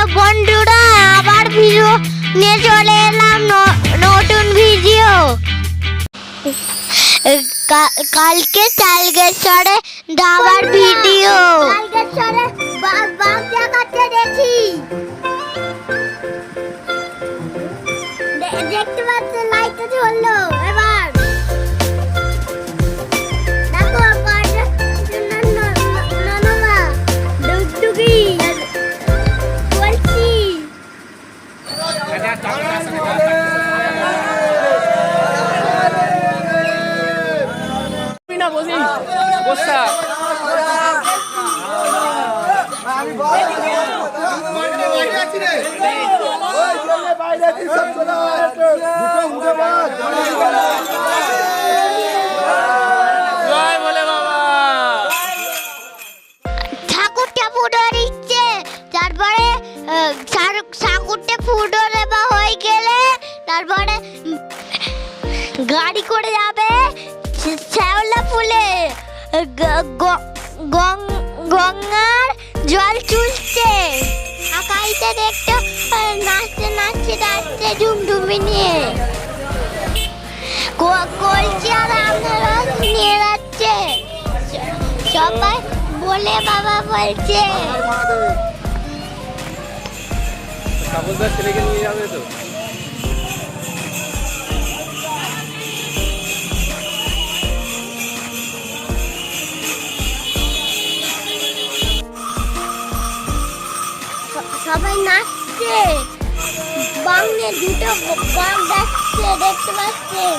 Hello বন্ধুরা আবার video নিয়ে চলে এলাম নতুন ভিডিও কালকে তালগেশ্বরে দাবার ভিডিও তালগেশ্বরে বাঘ বাঘ দেখাচ্ছে দেখি। দেখতে লাইটটা জ্বললো। বাবা ঠাকুরটা ফুটো দিচ্ছে তারপরে ঠাকুরটা ফুটো দেওয়া হয়ে গেলে তারপরে গাড়ি করে যাবে শ্যাওলা ফুলে। গঙ্গার জল চুলছে আকাইতে দেখতে নাচতে নাচতে নাচতে ডুমডুমি নিয়ে। কলসি আর আপনারা নিয়ে যাচ্ছে। সবাই বলে বাবা বলছে। ছেলেকে নিয়ে যাবে তো? সবাই নাচছে। বাংলে দুটো বাঘ দেখছে দেখতে পাচ্ছেন?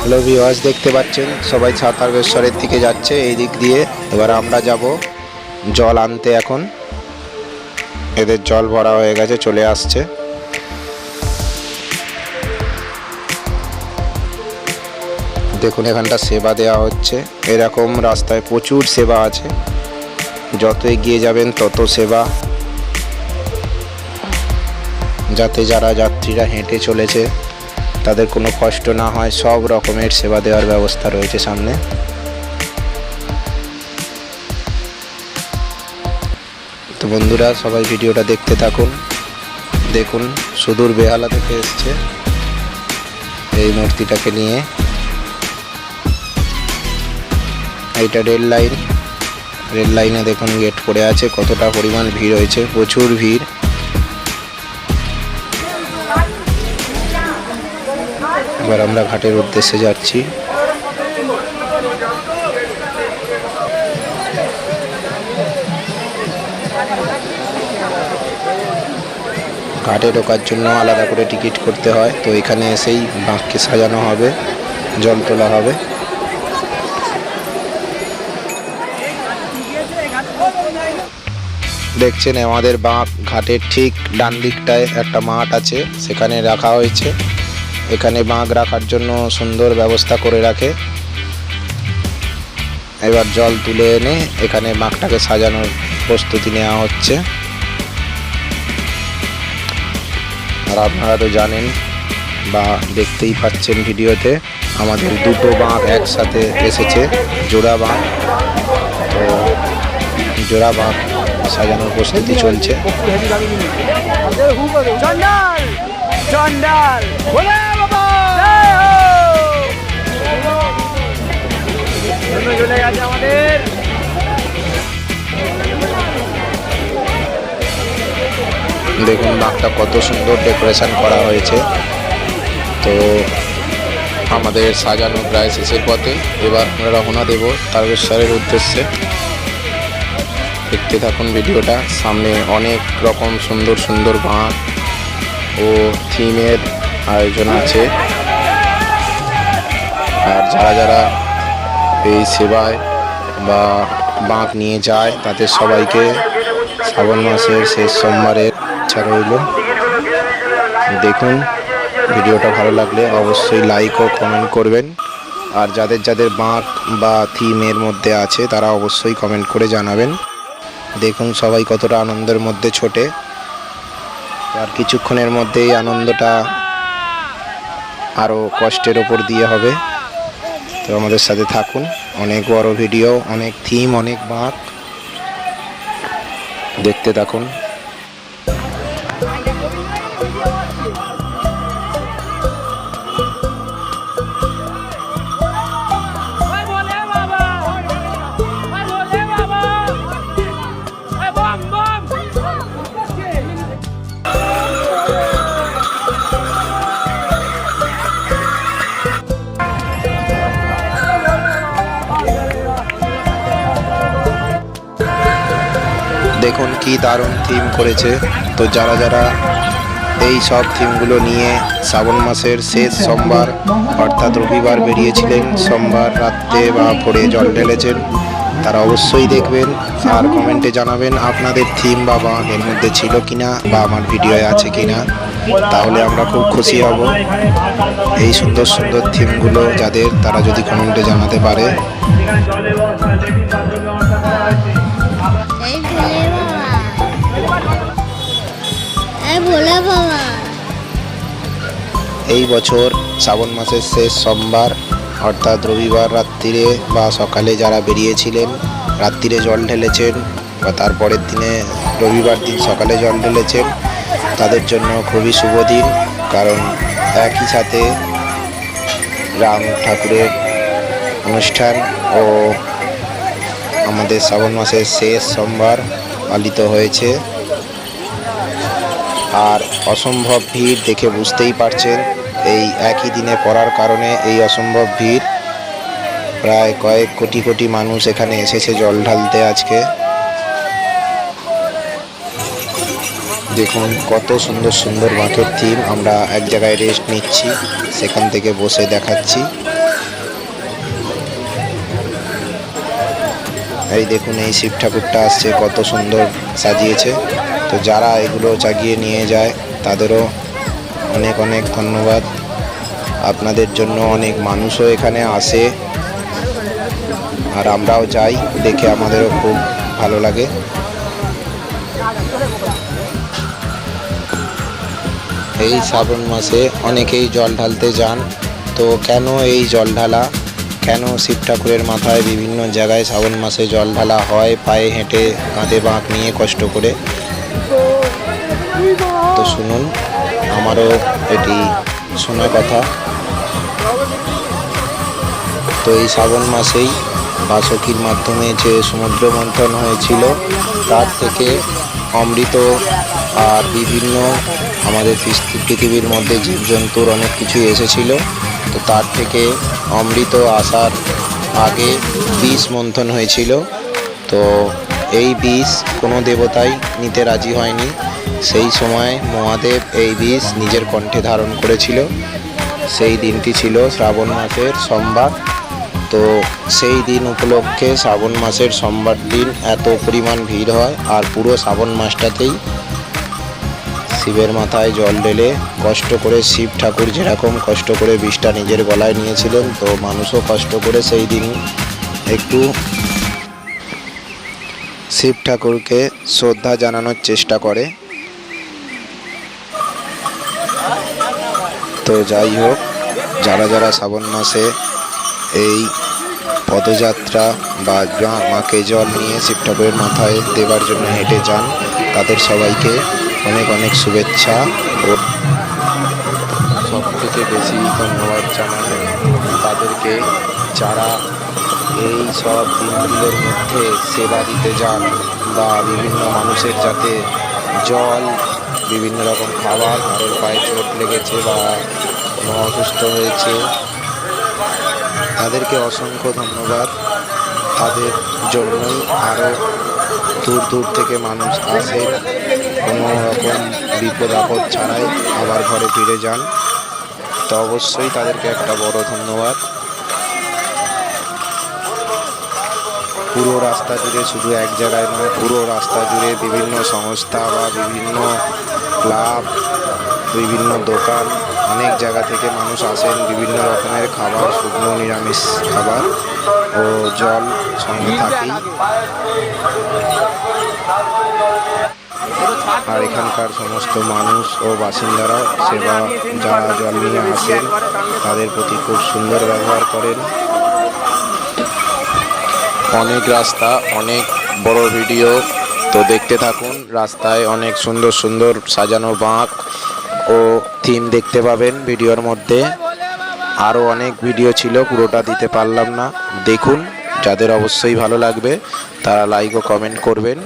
হ্যালো ভিওয়ার্স দেখতে পাচ্ছেন? সবাই ছাতারবেশ্বরের দিকে যাচ্ছে, এই দিক দিয়ে। এবার আমরা যাব জল আনতে এখন। এদের জল ভরা হয়ে গেছে, চলে আসছে। দেখুন, এখানটা সেবা দেওয়া হচ্ছে। এরকম রাস্তায় প্রচুর সেবা আছে। যত এগিয়ে যাবেন, তত সেবা। যাতে যারা যাত্রীরা হেঁটে চলেছে, তাদের কোনো কষ্ট না হয়, সব রকমের সেবা দেওয়ার ব্যবস্থা রয়েছে সামনে। তো বন্ধুরা, সবাই ভিডিওটা দেখতে থাকুন। দেখুন, সুদূর বেহালা থেকে এসছে। এই মূর্তিটাকে নিয়ে এটা রেল লাইন। রেল লাইনে দেখুন গেট পড়ে আছে, কতটা পরিমাণ ভিড় হয়েছে, প্রচুর ভিড়। এবার আমরা ঘাটের উদ্দেশ্যে যাচ্ছি। ঘাটে ঢোকার জন্য আলাদা করে টিকিট করতে হয়, তো এখানে এসেই বাঁককে সাজানো হবে, জল তোলা হবে। দেখছেন আমাদের বাঁক ঘাটের ঠিক ডান দিকটায় একটা মাঠ আছে, সেখানে রাখা হয়েছে। এখানে বাঁক রাখার জন্য সুন্দর ব্যবস্থা করে রাখে। এবার জল তুলে এনে এখানে বাঁকটাকে সাজানোর প্রস্তুতি নেওয়া হচ্ছে। আর আপনারা তো জানেন বা দেখতেই পাচ্ছেন ভিডিওতে, আমাদের দুটো বাঁক একসাথে এসেছে, জোড়া বাঁক তো জোড়া বাঁক সাজানোর প্রস্তুতি চলছে। চলে গেছে আমাদের। দেখুন বাঁকটা কত সুন্দর ডেকোরেশন করা হয়েছে। তো আমাদের সাজানো প্রায় শেষের পথে। এবার আমরা রওনা দেব তারকেশ্বরের উদ্দেশ্যে। দেখতে থাকুন ভিডিওটা। সামনে অনেক রকম সুন্দর সুন্দর বাঁক ও থিমের আয়োজন আছে। আর যারা যারা এই সেবায় বা বাঁক নিয়ে যায়, তাদের সবাইকে শ্রাবণ মাসের শেষ সোমবারের ইচ্ছা রইল। দেখুন, ভিডিওটা ভালো লাগলে অবশ্যই লাইক ও কমেন্ট করবেন। আর যাদের যাদের বাঁক বা থিমের মধ্যে আছে, তারা অবশ্যই কমেন্ট করে জানাবেন। দেখুন সবাই কতটা আনন্দের মধ্যে ছোটে। আর কিছুক্ষণের মধ্যেই আনন্দটা আরও কষ্টের ওপর দিয়ে হবে। তো আমাদের সাথে থাকুন। অনেক বড় ভিডিও অনেক থিম অনেক বাঁক। দেখতে থাকুন। দারুণ থিম করেছে। তো যারা যারা এই সব থিমগুলো নিয়ে শ্রাবণ মাসের শেষ সোমবার অর্থাৎ রবিবার বেরিয়েছিলেন, সোমবার রাত্রে বা ভোরে জল ঢেলেছেন, তারা অবশ্যই দেখবেন আর কমেন্টে জানাবেন আপনাদের থিম বা বাঁক এর মধ্যে ছিল কিনা বা আমার ভিডিওয়ে আছে কিনা। তাহলে আমরা খুব খুশি হব। এই সুন্দর সুন্দর থিমগুলো যাদের, তারা যদি কমেন্টে জানাতে পারে। ভোলে বাবা এই বছর শ্রাবণ মাসের শেষ সোমবার, অর্থাৎ রবিবার রাত্রিরে বা সকালে যারা বেরিয়েছিলেন, রাত্রিরে জল ঢেলেছেন বা তারপরের দিনে রবিবার দিন সকালে জল ঢেলেছেন, তাদের জন্য খুবই শুভ দিন। কারণ একই সাথে রাম ঠাকুরের অনুষ্ঠান ও আমাদের শ্রাবণ মাসের শেষ সোমবার পালিত হয়েছে। আর অসম্ভব ভিড় দেখে বুঝতেই পারছেন এই একই দিনে পড়ার কারণে এই অসম্ভব ভিড়। প্রায় কয়েক কোটি কোটি মানুষ এখানে এসেছে জল ঢালতে আজকে। দেখুন কত সুন্দর সুন্দর বাঁকের থিম। আমরা এক জায়গায় রেস্ট নিচ্ছি, সেখান থেকে বসে দেখাচ্ছি। এই দেখুন, এই শিব ঠাকুরটা আসছে, কত সুন্দর সাজিয়েছে। তো যারা এগুলো চাগিয়ে নিয়ে যায়, তাদেরও অনেক অনেক ধন্যবাদ। আপনাদের জন্য অনেক মানুষও এখানে আসে। আর আমরাও যাই, দেখে আমাদেরও খুব ভালো লাগে। এই শ্রাবণ মাসে অনেকেই জল ঢালতে যান। তো কেন এই জল ঢালা? কেন শিব ঠাকুরের মাথায় বিভিন্ন জায়গায় শ্রাবণ মাসে জল ঢালা হয়? পায়ে হেঁটে কাঁধে বাঁক নিয়ে কষ্ট করে? তো শুনুন, আমারও এটি শোনা কথা। তো এই শ্রাবণ মাসেই বাসকির মাধ্যমে যে সমুদ্র মন্থন হয়েছিল, তার থেকে অমৃত আর বিভিন্ন আমাদের পৃথিবীর মধ্যে জীবজন্তুর অনেক কিছুই এসেছিল। তো তার থেকে অমৃত আসার আগে বিষ মন্থন হয়েছিল। তো এই বিষ কোনো দেবতাই নিতে রাজি হয়নি। সেই সময় মহাদেব এই বিষ নিজের কণ্ঠে ধারণ করেছিল। সেই দিনটি ছিল শ্রাবণ মাসের সোমবার। তো সেই দিন উপলক্ষে শ্রাবণ মাসের সোমবার দিন এত পরিমাণ ভিড় হয় আর পুরো শ্রাবণ মাসটাতেই শিবের মাথায় জল ঢেলে কষ্ট করে শিব ঠাকুর যেরকম কষ্ট করে বিষটা নিজের গলায় নিয়েছিলেন, তো মানুষও কষ্ট করে সেই দিন একটু শিব ঠাকুরকে শ্রদ্ধা জানানোর চেষ্টা করে। তো যাই হোক, যারা যারা শ্রাবণ মাসে এই পদযাত্রা বা মাকে জল নিয়ে শিব ঠাকুরের মাথায় দেবার জন্য হেঁটে যান, তাদের সবাইকে অনেক অনেক শুভেচ্ছা ও সব থেকে বেশি ধন্যবাদ জানাই তাদেরকে যারা এই সব দিনগুলোর মধ্যে সেবা দিতে যান বা বিভিন্ন মানুষের যাতে জল, বিভিন্ন রকম খাবার কারোর পায়ে চোট লেগেছে বা কোনো অসুস্থ হয়েছে, তাদেরকে অসংখ্য ধন্যবাদ। তাদের জন্যই আরও দূর দূর থেকে মানুষ আসেন। কোনো রকম বিপদ আপদ ছাড়াই আবার ঘরে ফিরে যান। তো অবশ্যই তাদেরকে একটা বড় ধন্যবাদ। পুরো রাস্তা জুড়ে শুধু এক জায়গায় নয়, পুরো রাস্তা জুড়ে বিভিন্ন সংস্থা বা বিভিন্ন ক্লাব, বিভিন্ন দোকান, অনেক জায়গা থেকে মানুষ আসেন, বিভিন্ন রকমের খাবার, শুকনো নিরামিষ খাবার ও জল সঙ্গে থাকেই। আর এখানকার সমস্ত মানুষ ও বাসিন্দারা সেবা যারা জল নিয়ে আসেন, তাদের প্রতি খুব সুন্দর ব্যবহার করেন। অনেক রাস্তা, অনেক বড় ভিডিও, তো দেখতে থাকুন, রাস্তায় অনেক সুন্দর সুন্দর সাজানো বাঁক ও থিম দেখতে পাবেন ভিডিওর মধ্যে। আরও অনেক ভিডিও ছিল, পুরোটা দিতে পারলাম না। দেখুন, যাদের অবশ্যই ভালো লাগবে, তারা লাইক ও কমেন্ট করবেন।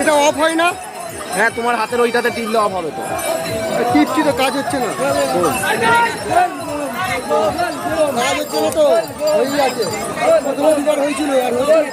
এটা অফ হয় না? হ্যাঁ তোমার হাতের ওইটাতে টিপলে অফ হবে তো। টিপছি তো কাজ হচ্ছে না? কাজ হচ্ছে না তো? ওই আছে। হয়েছিল আর হয়েছিল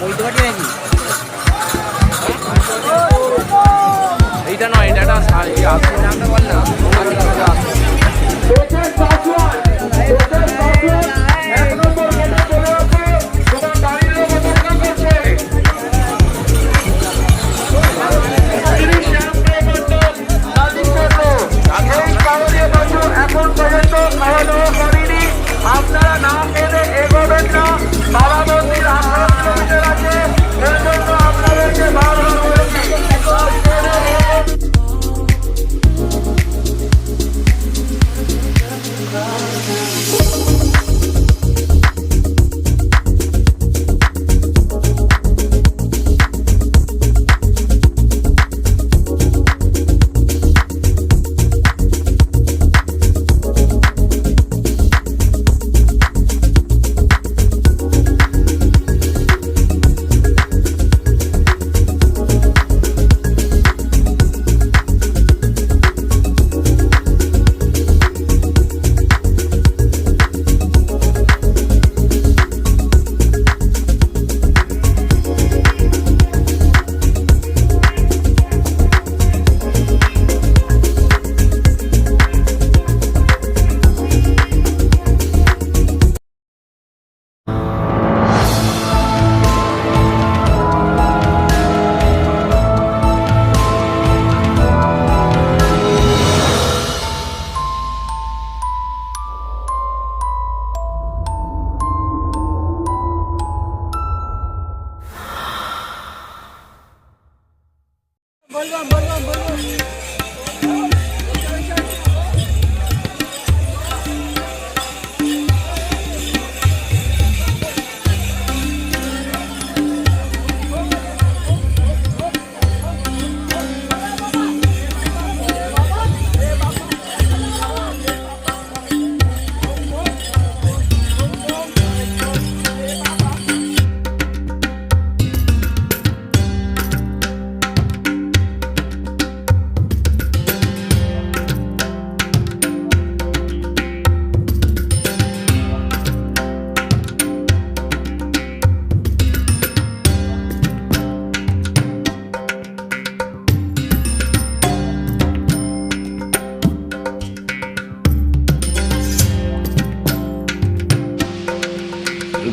বইতে পারি নাকি? এইটা নয় এটা একটা আপনি জানতে বল এখন পর্যন্ত খাওয়া দাওয়া আপনারা নাম পেলে এগোবেন না বাবা about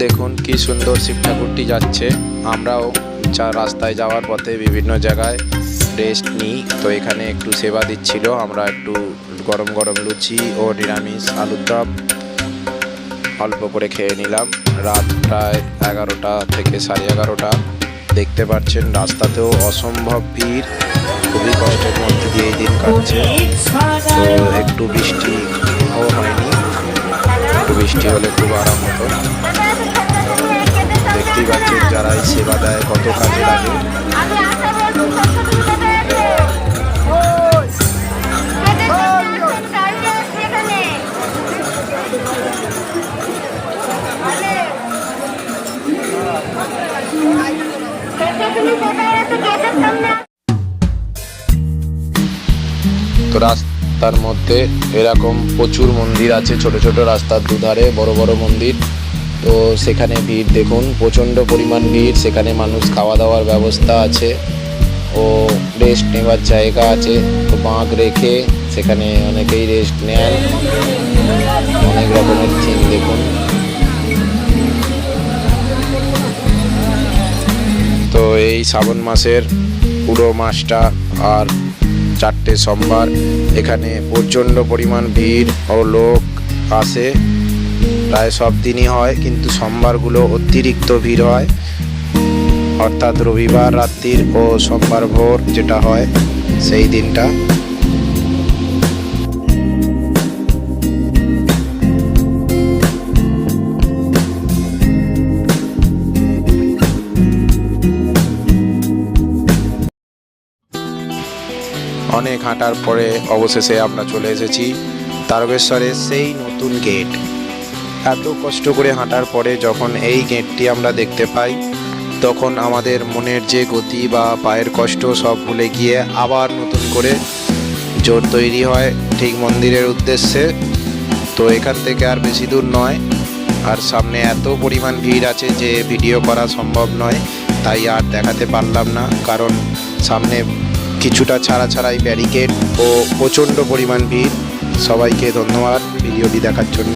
দেখুন কি সুন্দর শিব ঠাকুরটি যাচ্ছে। আমরাও যা রাস্তায় যাওয়ার পথে বিভিন্ন জায়গায় রেস্ট নিই। তো এখানে একটু সেবা দিচ্ছিল, আমরা একটু গরম গরম লুচি ও নিরামিষ আলুর দম অল্প করে খেয়ে নিলাম। রাত প্রায় এগারোটা থেকে সাড়ে এগারোটা। দেখতে পাচ্ছেন রাস্তাতেও অসম্ভব ভিড়। খুবই কষ্টের মধ্যে দিয়ে দিন কাটছে। তো একটু বৃষ্টিও হয়নি। একটু বৃষ্টি হলে খুব আরাম হতো। সেবা দেয় কত কাজে লাগে। তো রাস্তার মধ্যে এরকম প্রচুর মন্দির আছে ছোট ছোট রাস্তার দুধারে বড় বড় মন্দির। তো সেখানে ভিড় দেখুন, প্রচণ্ড পরিমাণ ভিড়, সেখানে মানুষ খাওয়া দাওয়ার ব্যবস্থা আছে, ও রেস্ট নেওয়ার জায়গা আছে, তো বাঁক রেখে সেখানে অনেকেই রেস্ট নেন, অনেক রকমের থিম দেখুন। তো এই শ্রাবণ মাসের পুরো মাসটা আর চারটে সোমবার, এখানে প্রচণ্ড পরিমাণ ভিড় ও লোক আসে। প্রায় সব দিনই হয়, কিন্তু সোমবারগুলো অতিরিক্ত ভিড় হয়। অর্থাৎ রবিবার রাত্রির ও সোমবার ভোর যেটা হয়, সেই দিনটা। অনেক হাঁটার পরে অবশেষে আমরা চলে এসেছি তারকেশ্বরের সেই নতুন গেট এত কষ্ট করে হাঁটার পরে যখন এই গেটটি আমরা দেখতে পাই, তখন আমাদের মনের যে গতি বা পায়ের কষ্ট সব ভুলে গিয়ে আবার নতুন করে জোর তৈরি হয় ঠিক মন্দিরের উদ্দেশ্যে। তো এখান থেকে আর বেশি দূর নয়। আর সামনে এত পরিমাণ ভিড় আছে যে ভিডিও করা সম্ভব নয়, তাই আর দেখাতে পারলাম না। কারণ সামনে কিছুটা ছাড়া ছাড়াই ব্যারিকেড ও প্রচণ্ড পরিমাণ ভিড়। সবাইকে ধন্যবাদ ভিডিওটি দেখার জন্য।